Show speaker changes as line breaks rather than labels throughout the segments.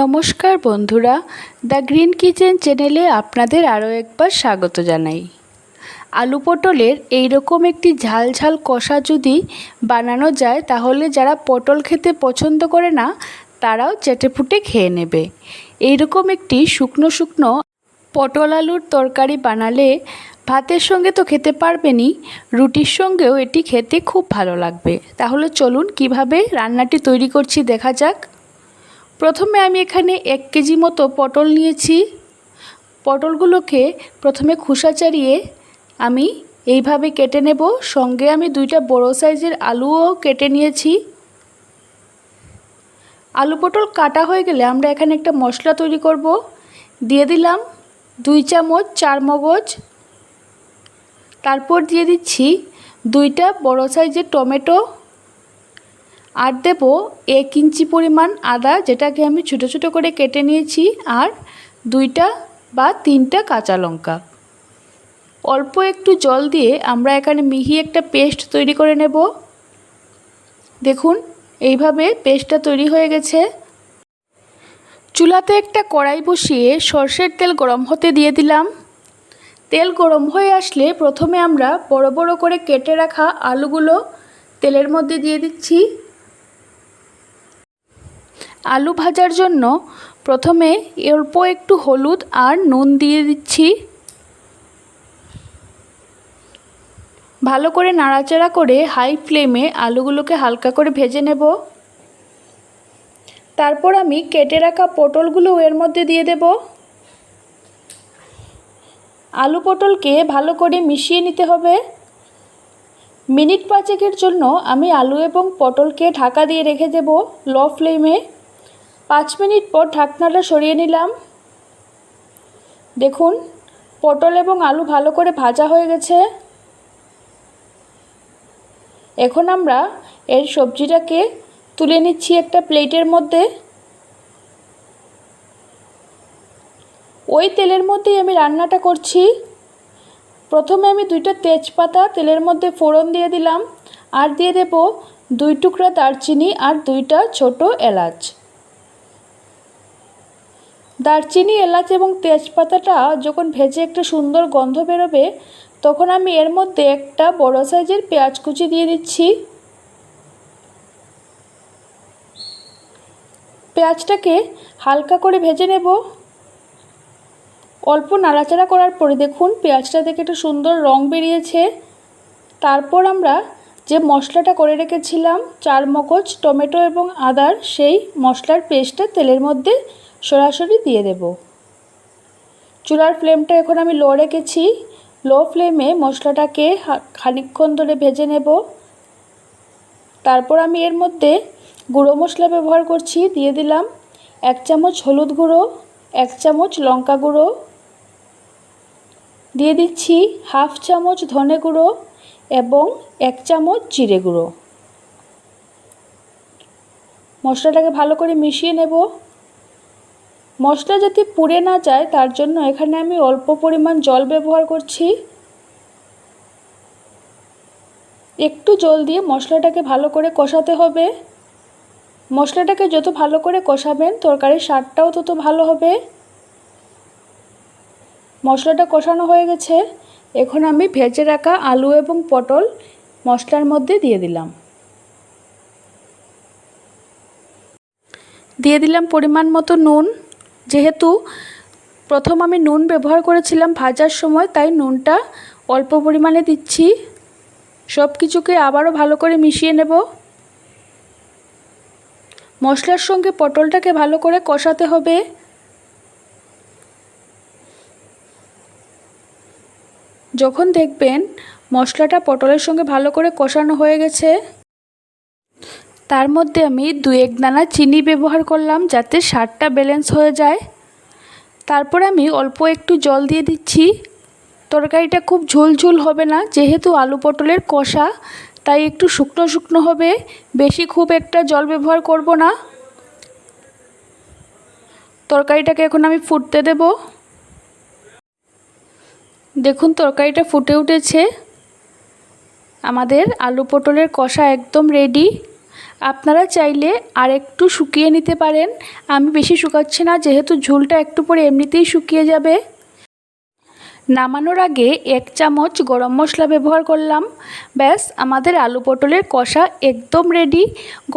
নমস্কার বন্ধুরা, the green kitchen চ্যানেলে আপনাদের আরও একবার স্বাগত জানাই। আলু পটলের এইরকম একটি ঝাল ঝাল কষা যদি বানানো যায়, তাহলে যারা পটল খেতে পছন্দ করে না, তারাও চেটেপুটে খেয়ে নেবে। এইরকম একটি শুকনো শুকনো পটল আলুর তরকারি বানালে ভাতের সঙ্গে তো খেতে পারবেনই, রুটির সঙ্গেও এটি খেতে খুব ভালো লাগবে। তাহলে চলুন কীভাবে রান্নাটি তৈরি করছি দেখা যাক। প্রথমে আমি এখানে এক কেজি মতো পটল নিয়েছি। পটলগুলোকে প্রথমে খোসা ছাড়িয়ে আমি এইভাবে কেটে নেব। সঙ্গে আমি দুইটা বড় সাইজের আলুও কেটে নিয়েছি। আলু পটল কাটা হয়ে গেলে আমরা এখানে একটা মশলা তৈরি করব। দিয়ে দিলাম দুই চামচ চার মগজ। তারপর দিয়ে দিচ্ছি দুইটা বড় সাইজের টমেটো। আর দেব এক ইঞ্চি পরিমাণ আদা, যেটাকে আমি ছোটো ছোটো করে কেটে নিয়েছি, আর দুইটা বা তিনটা কাঁচা লঙ্কা। অল্প একটু জল দিয়ে আমরা এখানে মিহি একটা পেস্ট তৈরি করে নেব। দেখুন, এইভাবে পেস্টটা তৈরি হয়ে গেছে। চুলাতে একটা কড়াই বসিয়ে সর্ষের তেল গরম হতে দিয়ে দিলাম। তেল গরম হয়ে আসলে প্রথমে আমরা বড় বড় করে কেটে রাখা আলুগুলো তেলের মধ্যে দিয়ে দিচ্ছি। আলু ভাজার জন্য প্রথমে অল্প একটু হলুদ আর নুন দিয়ে দিচ্ছি। ভালো করে নাড়াচাড়া করে হাই ফ্লেমে আলুগুলোকে হালকা করে ভেজে নেব। তারপর আমি কেটে রাখা পটলগুলো এর মধ্যে দিয়ে দেব। আলু পটলকে ভালো করে মিশিয়ে নিতে হবে। মিনিট পাঁচেকের জন্য আমি আলু এবং পটলকে ঢাকা দিয়ে রেখে দেব লো ফ্লেমে। পাঁচ মিনিট পর ঢাকনাটা সরিয়ে নিলাম। দেখুন, পটল এবং আলু ভালো করে ভাজা হয়ে গেছে। এখন আমরা এর সবজিটাকে তুলে নিচ্ছি একটা প্লেটের মধ্যে। ওই তেলের মধ্যেই আমি রান্নাটা করছি। প্রথমে আমি দুইটা তেজপাতা তেলের মধ্যে ফোড়ন দিয়ে দিলাম। আর দিয়ে দেব দুই টুকরা দারচিনি আর দুইটা ছোট এলাচ। দারচিনি, এলাচ এবং তেজপাতাটা যখন ভেজে একটা সুন্দর গন্ধ বেরোবে, তখন আমি এর মধ্যে একটা বড় সাইজের পেঁয়াজ কুচি দিয়ে দিচ্ছি। পেঁয়াজটাকে হালকা করে ভেজে নেব। অল্প নাড়াচাড়া করার পরে দেখুন, পেঁয়াজটা থেকে একটা সুন্দর রং বেরিয়েছে। তারপর আমরা যে মশলাটা করে রেখেছিলাম চার মগজ টমেটো এবং আদার, সেই মশলার পেস্টটা তেলের মধ্যে সরাসরি দিয়ে দেব। চুলার ফ্লেমটা এখন আমি লো রেখেছি। লো ফ্লেমে মশলাটাকে খানিকক্ষণ ধরে ভেজে নেব। তারপর আমি এর মধ্যে গুঁড়ো মশলা ব্যবহার করছি, দিয়ে দিলাম এক চামচ হলুদ গুঁড়ো, এক চামচ লঙ্কা গুঁড়ো। দিয়ে দিচ্ছি হাফ চামচ ধনে গুঁড়ো এবং এক চামচ জিরে গুঁড়ো। মশলাটাকে ভালো করে মিশিয়ে নেব। মশলা যাতে পুড়ে না যায়, তার জন্য এখানে আমি অল্প পরিমাণ জল ব্যবহার করছি। একটু জল দিয়ে মশলাটাকে ভালো করে কষাতে হবে। মশলাটাকে যত ভালো করে কষাবেন, তরকারির স্বাদটাও তত ভালো হবে। মশলাটা কষানো হয়ে গেছে। এখন আমি ভেজে রাখা আলু এবং পটল মশলার মধ্যে দিয়ে দিলাম। দিয়ে দিলাম পরিমাণ মতো নুন। যেহেতু প্রথম আমি নুন ব্যবহার করেছিলাম ভাজার সময়, তাই নুনটা অল্প পরিমাণে দিচ্ছি। সব কিছুকে আবারও ভালো করে মিশিয়ে নেব। মশলার সঙ্গে পটলটাকে ভালো করে কষাতে হবে। যখন দেখবেন মশলাটা পটলের সঙ্গে ভালো করে কষানো হয়ে গেছে তার মধ্যে আমি দু এক দানা চিনি ব্যবহার করলাম যাতে স্বাদটা ব্যালেন্স হয়ে যায়। তারপর আমি অল্প একটু জল দিয়ে দিচ্ছি। তরকারিটা খুব ঝোল ঝোল হবে না, যেহেতু আলু পটলের কষা, তাই একটু শুকনো শুকনো হবে। বেশি খুব একটা জল ব্যবহার করব না। তরকারিটাকে এখন আমি ফুটতে দেব। দেখুন, তরকারিটা ফুটে উঠেছে। আমাদের আলু পটলের কষা একদম রেডি আপনারা চাইলে আর একটু শুকিয়ে নিতে পারেন। আমি বেশি শুকাচ্ছি না, যেহেতু ঝোলটা একটু পরে এমনিতেই শুকিয়ে যাবে। নামানোর আগে এক চামচ গরম মশলা ব্যবহার করলাম। ব্যাস, আমাদের আলু পটলের কষা একদম রেডি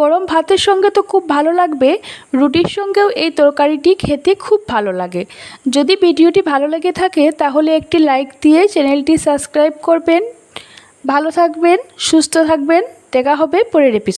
গরম ভাতের সঙ্গে তো খুব ভালো লাগবে, রুটির সঙ্গেও এই তরকারিটি খেতে খুব ভালো লাগে। যদি ভিডিওটি ভালো লেগে থাকে, তাহলে একটি লাইক দিয়ে চ্যানেলটি সাবস্ক্রাইব করবেন। ভালো থাকবেন, সুস্থ থাকবেন, দেখা হবে পরের এপিসোড